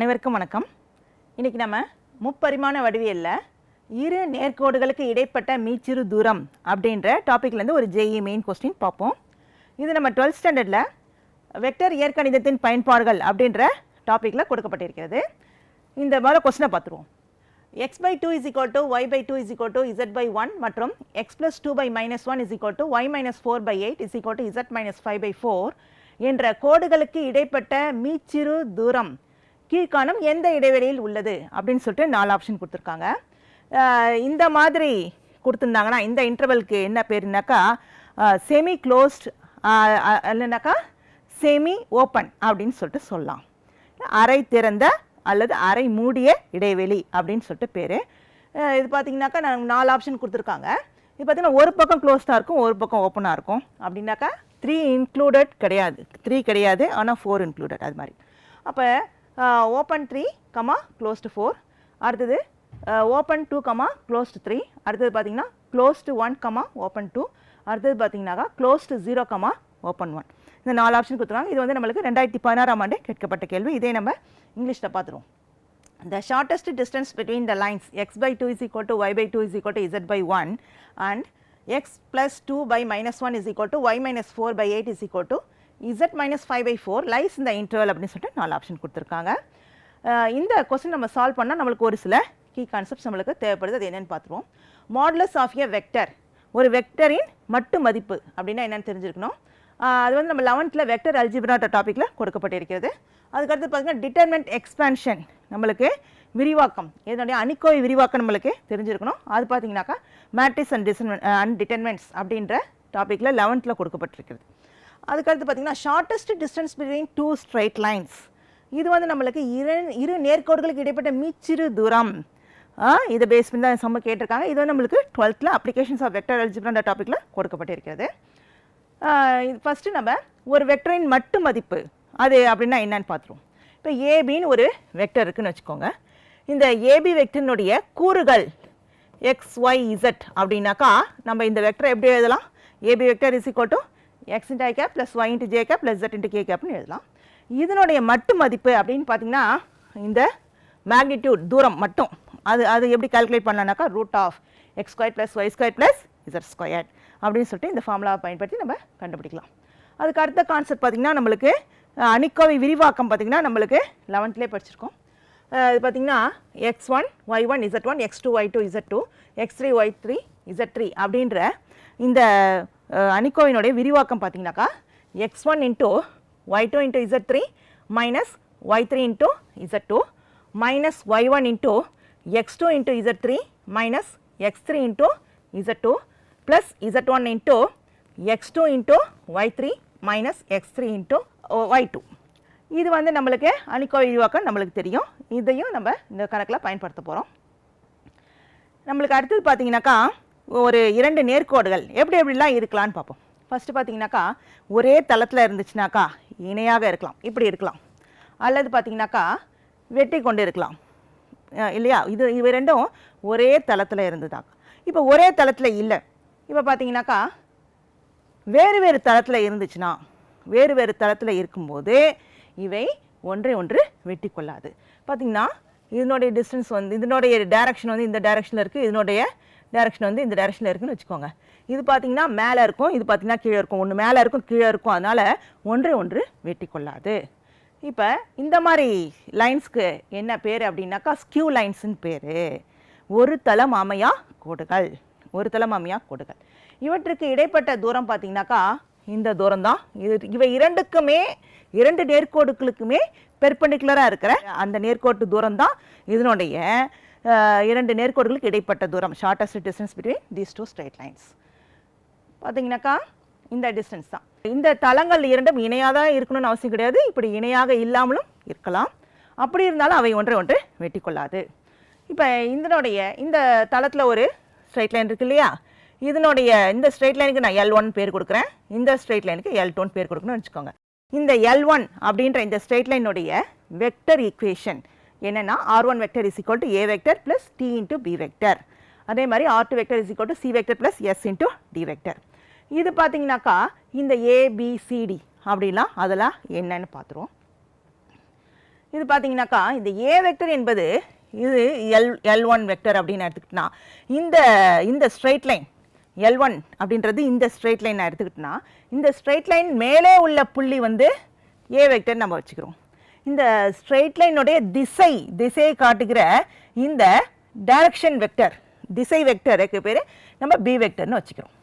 அனைவருக்கும் வணக்கம். இன்றைக்கி நம்ம முப்பரிமாண வடிவியலில் இரு நேர்கோடுகளுக்கு இடைப்பட்ட மீச்சிறு தூரம் அப்படின்ற டாப்பிக்லேருந்து ஒரு ஜேஇ மெயின் கொஸ்டின் பார்ப்போம். இது நம்ம டுவெல்த் ஸ்டாண்டர்டில் வெக்டர் இயற்கணிதத்தின் பயன்பாடுகள் அப்படின்ற டாப்பிக்கில் கொடுக்கப்பட்டிருக்கிறது. இந்த மாதிரி கொஸ்டினை பார்த்துருவோம். X by two is equal to y by two is equal to z by one மற்றும் x plus two by minus one is equal to y minus four by eight is equal to z minus five by four என்ற கோடுகளுக்கு இடைப்பட்ட மீச்சிறு தூரம் கீழ்காணும் எந்த இடைவெளியில் உள்ளது அப்படின்னு சொல்லிட்டு நாலு ஆப்ஷன் கொடுத்துருக்காங்க. இந்த மாதிரி கொடுத்துருந்தாங்கன்னா இந்த இன்டர்வலுக்கு என்ன பேருனாக்கா செமி க்ளோஸ்ட் இல்லைனாக்கா செமி ஓப்பன் அப்படின்னு சொல்லிட்டு சொல்லலாம். அரை திறந்த அல்லது அரை மூடிய இடைவெளி அப்படின்னு சொல்லிட்டு பேர். இது பார்த்திங்கனாக்கா நான் நாலு ஆப்ஷன் கொடுத்துருக்காங்க. இது பார்த்தீங்கன்னா ஒரு பக்கம் க்ளோஸ்டாக இருக்கும் ஒரு பக்கம் ஓப்பனாக இருக்கும். அப்படின்னாக்கா த்ரீ இன்க்ளூடட் கிடையாது. த்ரீ கிடையாது ஆனால் ஃபோர் இன்க்ளூடட் அது மாதிரி. அப்போ open three comma closed four அடுத்தது open two comma closed three அடுத்தது பார்த்தீங்கன்னா closed one comma open two அடுத்தது பார்த்தீங்கன்னாக்கா closed zero comma open one இந்த நாலு ஆப்ஷன் கொடுத்துருவாங்க இது வந்து நம்மளுக்கு ரெண்டாயிரத்தி பதினாறாம் ஆண்டு கேட்கப்பட்ட கேள்வி. இதே நம்ம இங்கிலீஷில் பார்த்துருவோம். The shortest distance between the lines x by 2 is equal to y by 2 is equal to z by 1 and x plus 2 by minus 1 is equal to y minus 4 by 8 is equal to z minus 5 by 4 lies இந்த the அப்படின்னு சொல்லிட்டு நாலு option கொடுத்துருக்காங்க. இந்த question நம்ம solve பண்ணால் நம்மளுக்கு ஒரு சில கீ கான்செப்ட்ஸ் நம்மளுக்கு தேவைப்படுது. அது என்னென்னு பார்த்துருவோம். மாடலஸ் ஆஃப் எ வெக்டர் ஒரு வெக்டரின் மட்டு மதிப்பு அப்படின்னா என்னென்னு தெரிஞ்சிருக்கணும். அது வந்து நம்ம லெவன்த்தில் வெக்டர் அல்ஜிப்ராட்ட டாப்பிக்கில் கொடுக்கப்பட்டிருக்கிறது. அதுக்கடுத்து பார்த்தீங்கன்னா டிட்டர்மெண்ட் எக்ஸ்பேன்ஷன் நம்மளுக்கு விரிவாக்கம் இதனுடைய அணிக்கோவை விரிவாக்கம் நம்மளுக்கு தெரிஞ்சிருக்கணும். அது பார்த்தீங்கன்னாக்கா மேட்ரிஸ் அண்ட் டிசன் அண்ட் டிட்டர்மெண்ட்ஸ் அப்படின்ற டாப்பிக்கில் லெவன்த்தில் கொடுக்கப்பட்டிருக்கிறது. அதுக்கடுத்து பார்த்தீங்கன்னா shortest distance between two straight lines இது வந்து நம்மளுக்கு இரு இரு நேர்கோடுகளுக்கு இடைப்பட்ட மீச்சிறு தூரம். இதை பேஸ் பண்ணி தான் சம்ம கேட்டிருக்காங்க. இது வந்து நம்மளுக்கு டுவெல்த்தில் அப்ளிகேஷன்ஸ் ஆஃப் வெக்டர் அல்ஜிப்ரான்ற டாப்பிக்கில் கொடுக்கப்பட்டிருக்கிறது. இது ஃபஸ்ட்டு நம்ம ஒரு வெக்டரின் மட்டு மதிப்பு அது அப்படின்னா என்னன்னு பார்த்துருவோம் இப்போ ஏபின்னு ஒரு வெக்டர் இருக்குன்னு வச்சுக்கோங்க. இந்த ஏபி வெக்டரினுடைய கூறுகள் எக்ஸ் ஒய் இசட் அப்படின்னாக்கா நம்ம இந்த வெக்டரை எப்படி எழுதலாம்? AB vector is equal to x into i cap plus y into j cap plus z into k கேப்னு எழுதலாம். இதனுடைய மட்டு மதிப்பு அப்படின்னு பார்த்தீங்கன்னா இந்த மேக்னிடியூட் தூரம் மட்டும். அது அது எப்படி calculate பண்ணலாம்னாக்கா root of x square plus y square plus z square அப்படின்னு சொல்லிட்டு இந்த ஃபார்முலாவை பயன்படுத்தி நம்ம கண்டுபிடிக்கலாம். அதுக்கு அடுத்த கான்செப்ட் பார்த்திங்கன்னா நம்மளுக்கு அணிக்கோவை விரிவாக்கம் பார்த்திங்கன்னா நம்மளுக்கு லெவன்த்லேயே படிச்சிருக்கோம். இது பார்த்திங்கன்னா x one y one z one x two y two z two x three y three z three அப்படின்ற இந்த அணிக்கோவினுடைய விரிவாக்கம் பார்த்தீங்கன்னாக்கா x one into y two into z three minus y three into z two minus y one into x two into z three minus x three into z two plus z one into x two into y three minus x three into y two இது வந்து நம்மளுக்கு அணிக்கோ விரிவாக்கம் நம்மளுக்கு தெரியும். இதையும் நம்ம இந்த கணக்கில் பயன்படுத்த போகிறோம் நம்மளுக்கு அடுத்தது பார்த்தீங்கன்னாக்கா ஒரு இரண்டு நேர்கோடுகள். எப்படி எப்படிலாம் இருக்கலாம்னு பார்ப்போம். ஃபஸ்ட்டு பார்த்தீங்கன்னாக்கா ஒரே தளத்தில் இருந்துச்சுனாக்கா இணையாக இருக்கலாம். இப்படி இருக்கலாம். அல்லது பார்த்தீங்கன்னாக்கா வெட்டி கொண்டு இருக்கலாம். இல்லையா? இது இவை ரெண்டும் ஒரே தளத்தில் இருந்ததாக்கா இப்போ ஒரே தளத்தில் இல்லை. இப்போ பார்த்தீங்கன்னாக்கா வேறு வேறு தளத்தில் இருந்துச்சுன்னா வேறு வேறு தளத்தில் இருக்கும்போது இவை ஒன்றை ஒன்று வெட்டி கொள்ளாது பார்த்திங்கன்னா இதனுடைய டிஸ்டன்ஸ் வந்து இதனுடைய டைரக்ஷன் வந்து இந்த டைரக்ஷனில் இருக்குது இதனுடைய டேரக்ஷன் வந்து இந்த டைரக்ஷனில் இருக்குன்னு வச்சுக்கோங்க. இது பார்த்தீங்கன்னா மேலே இருக்கும் இது பார்த்தீங்கன்னா கீழே இருக்கும். ஒன்று மேலே இருக்கும் கீழே இருக்கும். அதனால் ஒன்றை ஒன்று வெட்டி கொள்ளாது. இப்போ இந்த மாதிரி லைன்ஸ்க்கு என்ன பேர் அப்படின்னாக்கா ஸ்கியூ லைன்ஸுன்னு பேர். ஒரு தளம் அமையா கோடுகள். ஒரு தளம் அமையா கோடுகள். இவற்றுக்கு இடைப்பட்ட தூரம் பார்த்தீங்கன்னாக்கா இந்த தூரம் தான். இது இவை இரண்டுக்குமே இரண்டு நேர்கோடுகளுக்குமே பெர்பெண்டிகுலராக இருக்கிற அந்த நேர்கோட்டு தூரம் தான். இதனுடைய இரண்டு நேர்கோடுகளுக்கு இடைப்பட்ட தூரம் shortest distance between these two straight lines பார்த்தீங்கன்னாக்கா இந்த டிஸ்டன்ஸ் தான். இந்த தளங்கள் இரண்டும் இணையாக தான் இருக்கணும்னு அவசியம் கிடையாது. இப்படி இணையாக இல்லாமலும் இருக்கலாம். அப்படி இருந்தாலும் அவை ஒன்றை ஒன்று வெட்டி கொள்ளாது. இப்போ இதனுடைய இந்த தளத்தில் ஒரு ஸ்ட்ரைட் லைன் இருக்கு இல்லையா? இதனுடைய இந்த ஸ்ட்ரைட் லைனுக்கு நான் எல் ஒன் பேர் கொடுக்குறேன். இந்த ஸ்ட்ரைட் லைனுக்கு எல் டூன் பேர் கொடுக்கணும்னு வச்சுக்கோங்க. இந்த எல் ஒன் அப்படின்ற இந்த ஸ்ட்ரைட் லைனுடைய வெக்டர் ஈக்குவேஷன் என்னென்னா r one vector is equal to a vector plus t into b vector அதே மாதிரி r two vector is equal to c vector plus s into d vector இது பார்த்தீங்கன்னாக்கா இந்த ABCD அப்படிலாம் அதெல்லாம் என்னன்னு பார்த்துருவோம் இது பார்த்தீங்கன்னாக்கா இந்த ஏ வெக்டர் என்பது இது எல் எல் ஒன் வெக்டர் அப்படின்னு எடுத்துக்கிட்டோம்னா இந்த இந்த ஸ்ட்ரைட் லைன் எல் ஒன் அப்படின்றது இந்த ஸ்ட்ரைட் லைன் எடுத்துக்கிட்டோம்னா இந்த ஸ்ட்ரைட் லைன் மேலே உள்ள புள்ளி வந்து ஏ வெக்டர் நம்ம வச்சுக்கிறோம். இந்த ஸ்ட்ரெயிட் லைனுடைய திசை திசையை காட்டுகிற இந்த டைரக்ஷன் வெக்டர் திசை வெக்டருக்கு பேர் நம்ம பி வெக்டர்னு வச்சுக்கிறோம்.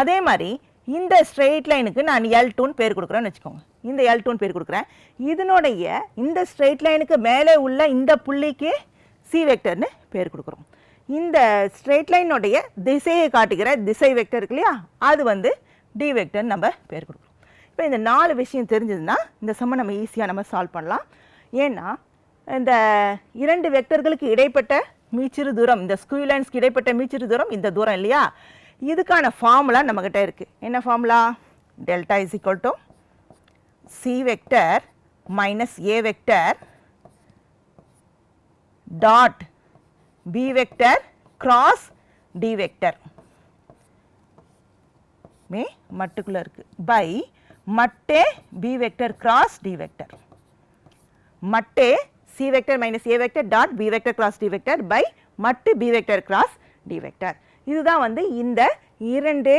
அதே மாதிரி இந்த ஸ்ட்ரெயிட் லைனுக்கு நான் எல் டூன்னு பேர் கொடுக்குறேன்னு வச்சுக்கோங்க. இந்த எல் டூன்னு பேர் கொடுக்குறேன். இதனுடைய இந்த ஸ்ட்ரெயிட் லைனுக்கு மேலே உள்ள இந்த புள்ளிக்கு சி வெக்டர்னு பேர் கொடுக்குறோம். இந்த ஸ்ட்ரெயிட் லைனுடைய திசையை காட்டுகிற திசை வெக்டர் இருக்கு இல்லையா? அது வந்து டி வெக்டர் நம்ம பேர் கொடுக்குறோம். இப்போ இந்த நாலு விஷயம் தெரிஞ்சதுன்னா இந்த சம்ம நம்ம ஈஸியாக நம்ம சால்வ் பண்ணலாம். ஏன்னா இந்த இரண்டு வெக்டர்களுக்கு இடைப்பட்ட மீச்சிறு தூரம் இந்த ஸ்கூல் லைன்ஸ்க்கு இடைப்பட்ட மீச்சிறு தூரம் இந்த தூரம் இல்லையா? இதுக்கான ஃபார்முலா நம்மக்கிட்ட இருக்குது என்ன formula delta is equal to c vector minus a vector dot b vector cross d vector மே மட்டுக்குள்ளே இருக்குது பை மட்டே b vector cross d vector. மட்டே c vector minus a vector dot b vector cross d vector by மட்டு b vector cross d vector. இதுதான் வந்து இந்த இரண்டு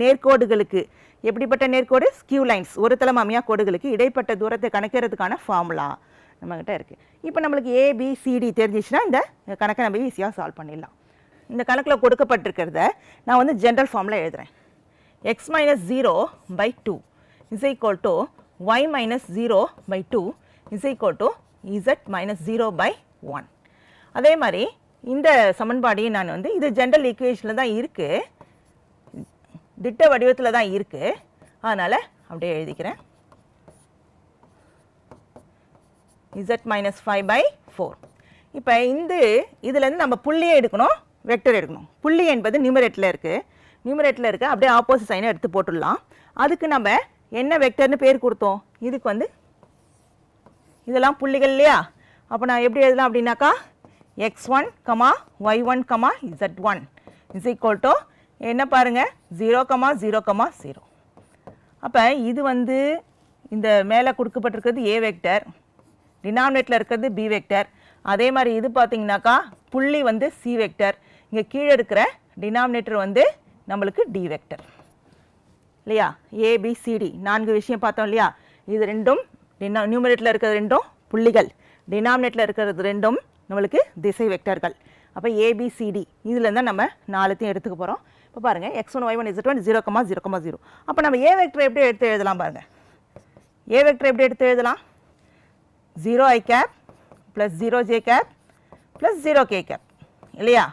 நேர்கோடுகளுக்கு எப்படிப்பட்ட நேர்கோடு? ஸ்கியூ லைன்ஸ் ஒரு தளம் அமையா கோடுகளுக்கு இடைப்பட்ட தூரத்தை கணக்கிறதுக்கான ஃபார்முலா நம்மக்கிட்ட இருக்குது இப்போ நம்மளுக்கு ஏபிசிடி தெரிஞ்சிச்சுன்னா இந்த கணக்கை நம்ம ஈஸியாக சால்வ் பண்ணிடலாம். இந்த கணக்கில் கொடுக்கப்பட்டிருக்கிறத நான் வந்து ஜென்ரல் ஃபார்மில் எழுதுகிறேன் x minus 0 by 2 is equal to y minus 0 by 2 is equal to z minus 0 by 1 அதே மாதிரி இந்த சமன்பாடையும் நான் வந்து இது ஜென்ரல் ஈக்குவேஷனில் தான் இருக்குது திட்ட வடிவத்தில் தான் இருக்குது அதனால் அப்படியே எழுதிக்கிறேன். z minus five by four இப்போ இந்த இதுலேருந்து நம்ம புள்ளியை எடுக்கணும். வெக்டர் எடுக்கணும். புள்ளி என்பது நியூமரேட்டில் இருக்குது நியூமரேட்டில் இருக்க அப்படியே ஆப்போசிட் சைனை எடுத்து போட்டுடலாம். அதுக்கு நம்ம என்ன வெக்டர்னு பேர் கொடுத்தோம். இதுக்கு வந்து இதெல்லாம் புள்ளிகள் இல்லையா? அப்போ நான் எப்படி எழுதலாம் அப்படின்னாக்கா x one comma y one comma z one is equal to என்ன பாருங்கள் zero comma zero comma zero அப்போ இது வந்து இந்த மேலே கொடுக்கப்பட்டிருக்கிறது ஏ வெக்டர் டினாமினேட்டில் இருக்கிறது பி வெக்டர் அதே மாதிரி இது பார்த்தீங்கன்னாக்கா புள்ளி வந்து சி வெக்டர் இங்கே கீழே இருக்கிற டினாமினேட்டர் வந்து நம்மளுக்கு டி வெக்டர் இல்லையா? ஏபிசிடி நான்கு விஷயம் பார்த்தோம் இல்லையா? இது ரெண்டும் டினா நியூமரேட்டில் இருக்கிறது ரெண்டும் புள்ளிகள். டினாமினேட்டில் இருக்கிறது ரெண்டும் நம்மளுக்கு திசை வெக்டர்கள் அப்போ ஏபிசிடி இதில் தான் நம்ம நாலுத்தையும் எடுத்துக்க போகிறோம் இப்போ பாருங்கள் x one y one z one zero comma zero comma zero அப்போ நம்ம ஏ வெக்டர் எப்படி எடுத்து எழுதலாம் பாருங்கள் ஏ வெக்டர் எப்படி எடுத்து எழுதலாம்? Zero i cap plus zero j cap plus zero k cap இல்லையா?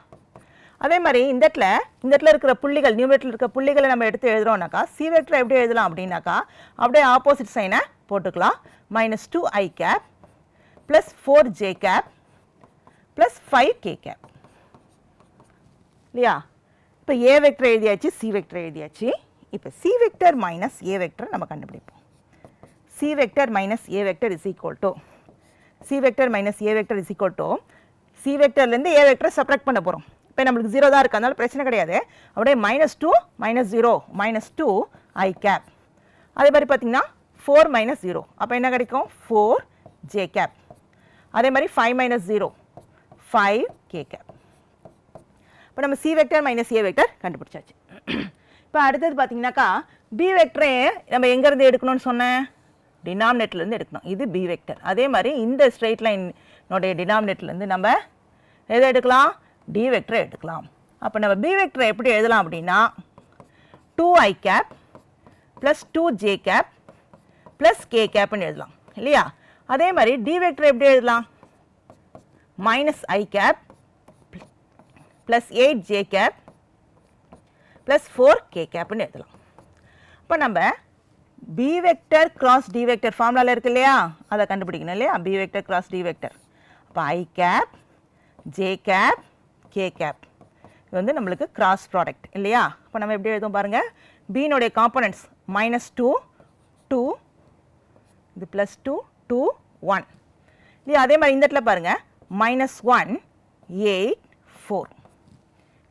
அதே மாதிரி இந்த இடத்துல இந்த இடத்துல இருக்கிற புள்ளிகள் நியூமரேட்டில் இருக்கிற புள்ளிகளை நம்ம எடுத்து எழுதுறோம்னாக்கா சி வெக்டர் எப்படி எழுதலாம் அப்படின்னாக்கா அப்படியே ஆப்போசிட் சைனை போட்டுக்கலாம். Minus two i cap plus four j cap plus five k cap இல்லையா? இப்போ ஏ வெக்டர் எழுதியாச்சு சி வெக்டர் எழுதியாச்சு. இப்போ c vector minus a vector நம்ம கண்டுபிடிப்போம். C vector minus a vector is equal to c vector minus a vector is equal to c வெக்டர்லேருந்து a வெக்டரை subtract பண்ண போகிறோம் இப்போ நம்மளுக்கு ஜீரோ தான் இருக்குது அதனால பிரச்சனை கிடையாது. அப்படியே minus two minus zero minus two i cap அதே மாதிரி பார்த்தீங்கன்னா ஃபோர் மைனஸ் ஜீரோ அப்போ என்ன கிடைக்கும்? ஃபோர் ஜே கேப் அதே மாதிரி five minus zero five k cap இப்போ நம்ம c vector minus a vector கண்டுபிடிச்சாச்சு. இப்போ அடுத்தது பார்த்தீங்கன்னாக்கா பி வெக்டரே நம்ம எங்கேருந்து எடுக்கணும்னு சொன்னேன்? டினாமினேட்லேருந்து எடுக்கணும். இது பி வெக்டர் அதே மாதிரி இந்த ஸ்ட்ரெயிட் லைனோடைய டினாமினேட்லேருந்து நம்ம எதை எடுக்கலாம்? டி வெக்டரை எடுக்கலாம் அப்போ நம்ம பி வெக்டரை எப்படி எழுதலாம் அப்படின்னா two i cap plus two j cap plus k கேப்னு எழுதலாம். இல்லையா? அதே மாதிரி டி வெக்டர் எப்படி எழுதலாம்? Minus i cap plus eight j cap plus four k கேப்னு எழுதலாம். இப்போ நம்ம b vector cross d vector ஃபார்முலாவில் இருக்கு இல்லையா? அதை கண்டுபிடிக்கணும் இல்லையா? B vector cross d vector அப்போ i cap j cap k cap இது வந்து நம்மளுக்கு கிராஸ் ப்ராடக்ட் இல்லையா? இப்போ நம்ம எப்படி எழுதும் பாருங்கள் பீனுடைய காம்பனன்ட்ஸ் மைனஸ் டூ டூ இது ப்ளஸ் டூ டூ ஒன் இல்லையா? அதே மாதிரி இந்த இடத்துல பாருங்கள் மைனஸ் ஒன் எயிட் ஃபோர்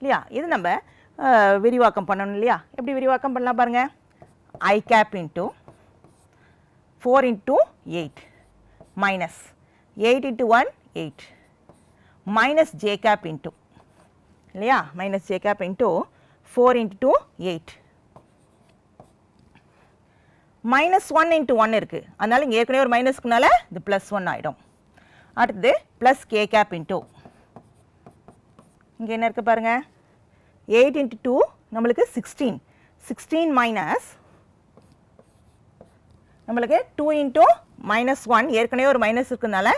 இல்லையா? இது நம்ம விரிவாக்கம் பண்ணணும் இல்லையா? எப்படி விரிவாக்கம் பண்ணலாம் பாருங்கள் i cap into four into eight minus eight into one eight minus j cap into இல்லையா? Minus j cap into four into two eight minus one into one இருக்குது அதனால் இங்கே ஏற்கனவே ஒரு மைனஸ்க்குனால இது ப்ளஸ் ஒன் ஆகிடும் அடுத்தது ப்ளஸ் கே கேப் இன்ட்டு இங்கே என்ன இருக்குது பாருங்கள் எயிட் இன்ட்டு டூ நம்மளுக்கு சிக்ஸ்டீன் சிக்ஸ்டீன் மைனஸ் நம்மளுக்கு டூ இன்ட்டு மைனஸ் ஒன் ஏற்கனவே ஒரு மைனஸ் இருக்கிறதுனால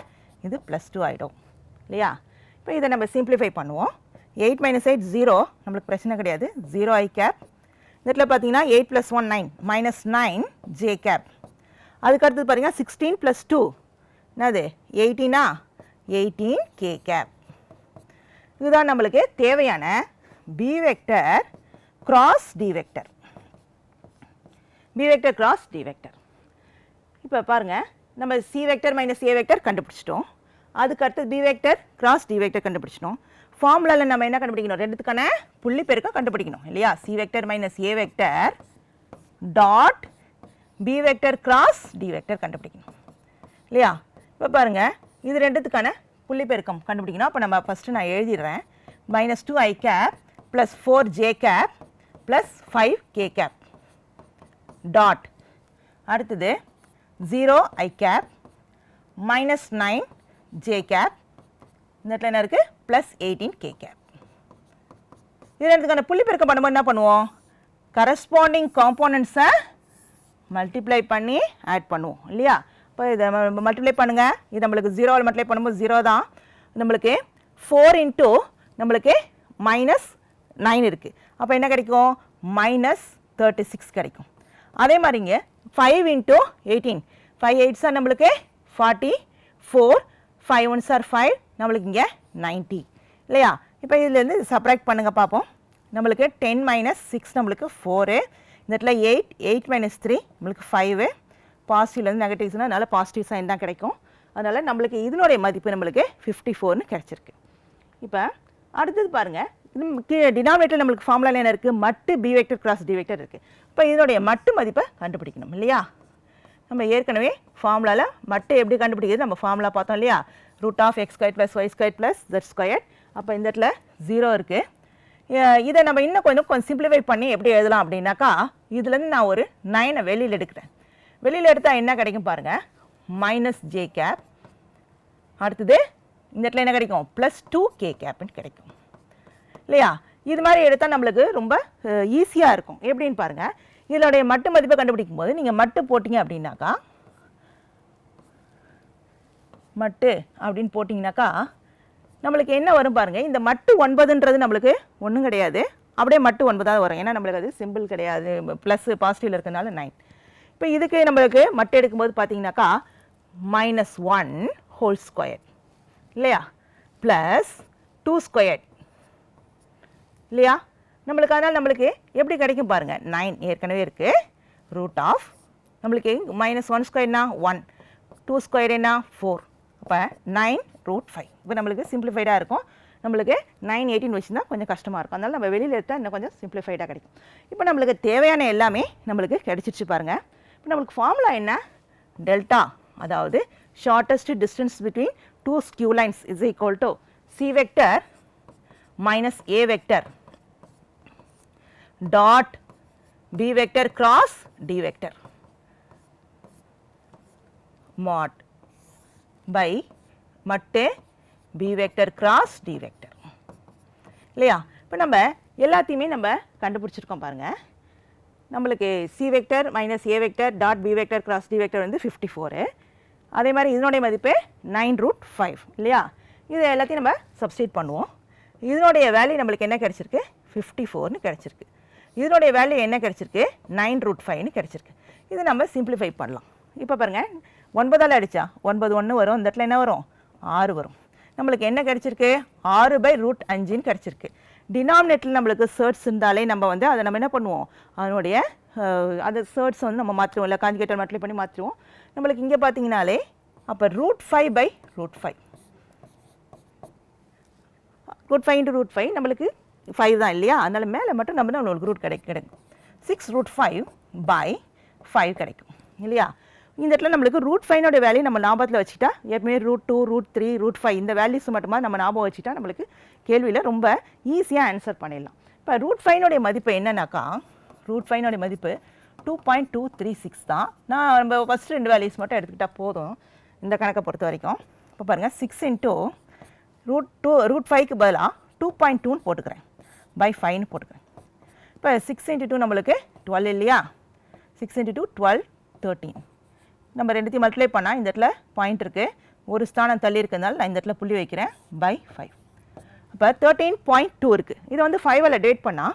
இது ப்ளஸ் டூ ஆகிடும் இல்லையா? இப்போ இதை நம்ம சிம்பிளிஃபை பண்ணுவோம். எயிட் மைனஸ் எயிட் ஜீரோ நம்மளுக்கு பிரச்சனை கிடையாது. ஜீரோ ஐ கேப் இந்த இடத்துல பார்த்தீங்கன்னா eight plus one nine minus nine j cap அதுக்கு அடுத்தது பார்த்தீங்கன்னா சிக்ஸ்டீன் ப்ளஸ் டூ என்னது? எயிட்டீனா எயிட்டீன் கே கேப் இதுதான் நம்மளுக்கு தேவையான b vector cross d vector b vector cross d vector இப்போ பாருங்கள் நம்ம c vector minus a vector கண்டுபிடிச்சிட்டோம். அதுக்கு அடுத்து b vector cross d vector கண்டுபிடிச்சிட்டோம். ஃபார்முலாவில் நம்ம என்ன கண்டுபிடிக்கணும்? ரெண்டுத்துக்கான புள்ளி பெருக்கம் கண்டுபிடிக்கணும் இல்லையா? C vector minus a vector dot b vector cross d vector கண்டுபிடிக்கணும் இல்லையா? இப்போ பாருங்கள் இது ரெண்டுத்துக்கான புள்ளி பெருக்கம் கண்டுபிடிக்கணும். அப்போ நம்ம ஃபஸ்ட்டு நான் எழுதிடுறேன். Minus two i cap plus four j cap plus five k cap dot அடுத்தது zero i cap minus nine j cap இந்த இடத்துல என்ன இருக்குது ப்ளஸ் எயிட்டீன் கே கேப் இது ரெண்டுக்கான புள்ளி பெருக்கம் பண்ணும்போது என்ன பண்ணுவோம்? கரஸ்பாண்டிங் காம்போனன்ட்ஸை மல்டிப்ளை பண்ணி ஆட் பண்ணுவோம் இல்லையா? இப்போ இதை மல்டிப்ளை பண்ணுங்கள் இது நம்மளுக்கு ஜீரோவில் மல்டிப்ளை பண்ணும்போது ஜீரோ தான். நம்மளுக்கு ஃபோர் இன்ட்டு நம்மளுக்கு மைனஸ் நைன் இருக்குது அப்போ என்ன கிடைக்கும்? மைனஸ் தேர்ட்டி சிக்ஸ் கிடைக்கும். அதே மாதிரிங்க ஃபைவ் இன்ட்டு எயிட்டீன் ஃபைவ் எயிட்ஸாக நம்மளுக்கு forty four five ones are five நம்மளுக்கு இங்கே நைன்ட்டி இல்லையா? இப்போ இதுலேருந்து சப்ராக்ட் பண்ணுங்கள் பார்ப்போம் நம்மளுக்கு டென் மைனஸ் சிக்ஸ் நம்மளுக்கு ஃபோரு இந்த இடத்துல எயிட் எயிட் மைனஸ் த்ரீ நம்மளுக்கு ஃபைவு பாசிட்டிவ்லேருந்து நெகட்டிவ்ஸ்னால் அதனால் பாசிட்டிவ் சைன் தான் கிடைக்கும். அதனால் நம்மளுக்கு இதனுடைய மதிப்பு நம்மளுக்கு ஃபிஃப்டி ஃபோர்னு கிடச்சிருக்கு. இப்போ அடுத்தது பாருங்கள் டினாமினேட்டர் நம்மளுக்கு ஃபார்முலாவில் என்ன இருக்குது மட்டு b vector cross d vector இருக்குது இப்போ இதனுடைய மட்டு மதிப்பை கண்டுபிடிக்கணும் இல்லையா? நம்ம ஏற்கனவே ஃபார்முலாவில் மட்டை எப்படி கண்டுபிடிக்கிறது நம்ம ஃபார்முலா பார்த்தோம் இல்லையா? Root of x square plus y square plus z square அப்போ இந்த இடத்துல ஜீரோ இருக்குது இதை நம்ம இன்னும் கொஞ்சம் கொஞ்சம் சிம்பிளிஃபை பண்ணி எப்படி எழுதலாம் அப்படின்னாக்கா இதுலேருந்து நான் ஒரு நைனை வெளியில் எடுக்கிறேன். வெளியில் எடுத்தால் என்ன கிடைக்கும் பாருங்கள் மைனஸ் ஜே கேப் அடுத்தது இந்த இடத்துல என்ன கிடைக்கும்? ப்ளஸ் டூ கே கேப்னு கிடைக்கும். இல்லையா? இது மாதிரி எடுத்தால் நம்மளுக்கு ரொம்ப ஈஸியாக இருக்கும். எப்படின்னு பாருங்கள் இதனுடைய மட்டு மதிப்பை கண்டுபிடிக்கும் போது நீங்கள் மட்டு போட்டிங்க அப்படின்னாக்கா மட்டு அப்படின்னு போட்டிங்கனாக்கா நம்மளுக்கு என்ன வரும் பாருங்கள் இந்த மட்டு ஒன்பதுன்றது நம்மளுக்கு ஒன்றும் கிடையாது. அப்படியே மட்டு ஒன்பதாவது வரும். ஏன்னா நம்மளுக்கு அது சிம்பிள் கிடையாது. ப்ளஸ் பாசிட்டிவில் இருக்கிறதுனால நைன் இப்போ இதுக்கு நம்மளுக்கு மட்டு எடுக்கும்போது பார்த்தீங்கன்னாக்கா மைனஸ் ஒன் ஹோல் ஸ்கொயர் இல்லையா? ப்ளஸ் டூ ஸ்கொயர் இல்லையா? நம்மளுக்கு அதனால் நம்மளுக்கு எப்படி கிடைக்கும் பாருங்கள் நைன் ஏற்கனவே இருக்குது ரூட் ஆஃப் நம்மளுக்கு மைனஸ் ஒன் ஸ்கொயர்னா ஒன் டூ ஸ்கொயர் என்ன? ஃபோர் அப்போ நைன் ரூட் ஃபைவ் இப்போ நம்மளுக்கு சிம்பிளிஃபைடாக இருக்கும். நம்மளுக்கு நைன் எயிட்டின் வச்சுருந்தா கொஞ்சம் கஷ்டமாக இருக்கும். அதனால் நம்ம வெளியில் எடுத்தால் இன்னும் கொஞ்சம் சிம்பிளிஃபைடாக கிடைக்கும். இப்போ நம்மளுக்கு தேவையான எல்லாமே நம்மளுக்கு கிடச்சிருச்சு பாருங்கள் இப்போ நம்மளுக்கு ஃபார்முலா என்ன? டெல்டா அதாவது shortest distance between two skew lines is equal to C vector minus A vector dot B vector cross D vector mod by மட்டு B vector cross D vector. இல்லையா? இப்போ நம்ம எல்லாத்தையுமே நம்ம கண்டுபிடிச்சிருக்கோம் பாருங்க. நம்மளுக்கு C vector minus A vector dot B vector cross D vector வந்து ஃபிஃப்டி ஃபோரு அதே மாதிரி இதனுடைய மதிப்பு நைன் ரூட் ஃபைவ் இல்லையா? இது எல்லாத்தையும் நம்ம சப்ஸ்டியூட் பண்ணுவோம். இதனுடைய வேல்யூ நம்மளுக்கு என்ன கிடச்சிருக்கு? ஃபிஃப்டி ஃபோர்னு கிடச்சிருக்கு. இதனுடைய வேல்யூ என்ன கிடச்சிருக்கு? நைன் ரூட் ஃபைவ்னு கிடச்சிருக்கு. இது நம்ம சிம்பிளிஃபை பண்ணலாம். இப்போ பாருங்கள் ஒன்பதால் அடித்தா ஒன்பது ஒன்று வரும் இந்த இடத்துல என்ன வரும்? ஆறு வரும். நம்மளுக்கு என்ன கிடச்சிருக்கு? ஆறு பை ரூட் அஞ்சுன்னு கிடச்சிருக்கு. டினாமினேட்டில் நம்மளுக்கு சர்ட்ஸ் இருந்தாலே நம்ம வந்து அதை நம்ம என்ன பண்ணுவோம்? அதனுடைய அந்த சர்ட்ஸ் வந்து நம்ம மாற்றுவோம் இல்லை காஞ்சிகேட்டர் மல்டிப்ளை பண்ணி மாற்றுவோம் நம்மளுக்கு இங்கே பார்த்தீங்கனாலே அப்போ root five by root five root five into root five நம்மளுக்கு ஃபைவ் தான் இல்லையா? அதனால் மேலே மட்டும் நம்ம நம்மளுக்கு ரூட் கிடைக்கும் கிடைக்கும். Six root five by five கிடைக்கும். இல்லையா? இந்த இடத்துல நம்மளுக்கு ரூட் ஃபைனோட வேல்யூ நம்ம ஞாபகத்தில் வச்சுட்டா எப்பவுமே root two root three root five இந்த வேல்யூஸ் மட்டுமா நம்ம ஞாபகம் வச்சுட்டா நம்மளுக்கு கேள்வியில் ரொம்ப ஈஸியாக ஆன்சர் பண்ணிடலாம். இப்போ ரூட் ஃபைனோடைய மதிப்பு என்னன்னாக்கா ரூட் ஃபைனுடைய மதிப்பு two point two three six தான். நான் நம்ம ஃபஸ்ட் ரெண்டு வேல்யூஸ் மட்டும் எடுத்துக்கிட்டால் போதும் இந்த கணக்கை பொறுத்த வரைக்கும். இப்போ பாருங்கள் six into root two root ஃபைவ்க்கு பதிலாக டூ பாயிண்ட் டூன்னு போட்டுக்கிறேன். பை ஃபைவ்னு போட்டுக்கிறேன் இப்போ சிக்ஸ் இன்ட்டு டூ நம்மளுக்கு டுவெல் இல்லையா? Six into two twelve thirteen நம்ம ரெண்டுத்தையும் மல்டிப்ளை பண்ணால் இந்த இடத்துல பாயிண்ட் இருக்குது ஒரு ஸ்தானம் தள்ளி இருக்கிறதுனால நான் இந்த இடத்துல புள்ளி வைக்கிறேன் பை ஃபைவ் அப்போ தேர்ட்டீன் பாயிண்ட் டூ இருக்குது இதை வந்து ஃபைவில் டேட் பண்ணால்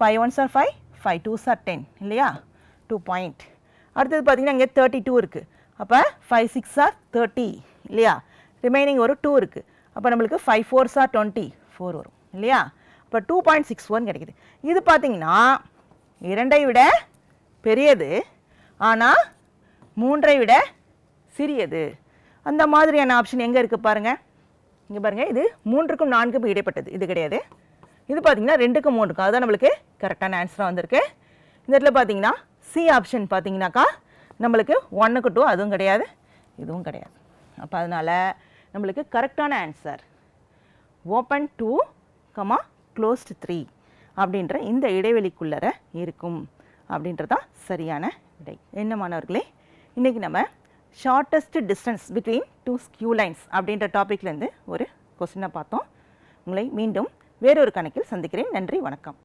five one are five five two are ten இல்லையா? டூ பாயிண்ட் அடுத்தது பார்த்தீங்கன்னா இங்கே தேர்ட்டி டூ இருக்குது அப்போ ஃபைவ் சிக்ஸ் ஆர் தேர்ட்டி இல்லையா? ரிமைனிங் ஒரு டூ இருக்குது அப்போ நம்மளுக்கு five four are twenty four வரும் இல்லையா? இப்போ டூ பாயிண்ட் சிக்ஸ் ஒன் கிடைக்குது. இது பார்த்தீங்கன்னா இரண்டை விட பெரியது. ஆனால் மூன்றை விட சிறியது. அந்த மாதிரியான ஆப்ஷன் எங்கே இருக்குது பாருங்கள் இங்கே பாருங்கள் இது மூன்றுக்கும் நான்குக்கும் இடைப்பட்டது. இது கிடையாது. இது பார்த்தீங்கன்னா ரெண்டுக்கும் மூன்றுக்கும். அதுதான் நம்மளுக்கு கரெக்டான ஆன்சராக வந்திருக்கு. இந்த இடத்துல பார்த்தீங்கன்னா சி ஆப்ஷன் பார்த்தீங்கன்னாக்கா நம்மளுக்கு ஒன்றுக்கு டூ அதுவும் கிடையாது இதுவும் கிடையாது. அப்போ அதனால் நம்மளுக்கு கரெக்டான answer open two comma closed three அப்படின்ற இந்த இடைவெளிக்குள்ளர இருக்கும் அப்படின்றதான் சரியான விடை. என்ன மாணவர்களே இன்றைக்கி நம்ம shortest distance between two skew lines அப்படின்ற டாப்பிக்லேருந்து ஒரு கொஸ்டினை பார்த்தோம். உங்களை மீண்டும் வேறொரு கணக்கில் சந்திக்கிறேன். நன்றி வணக்கம்.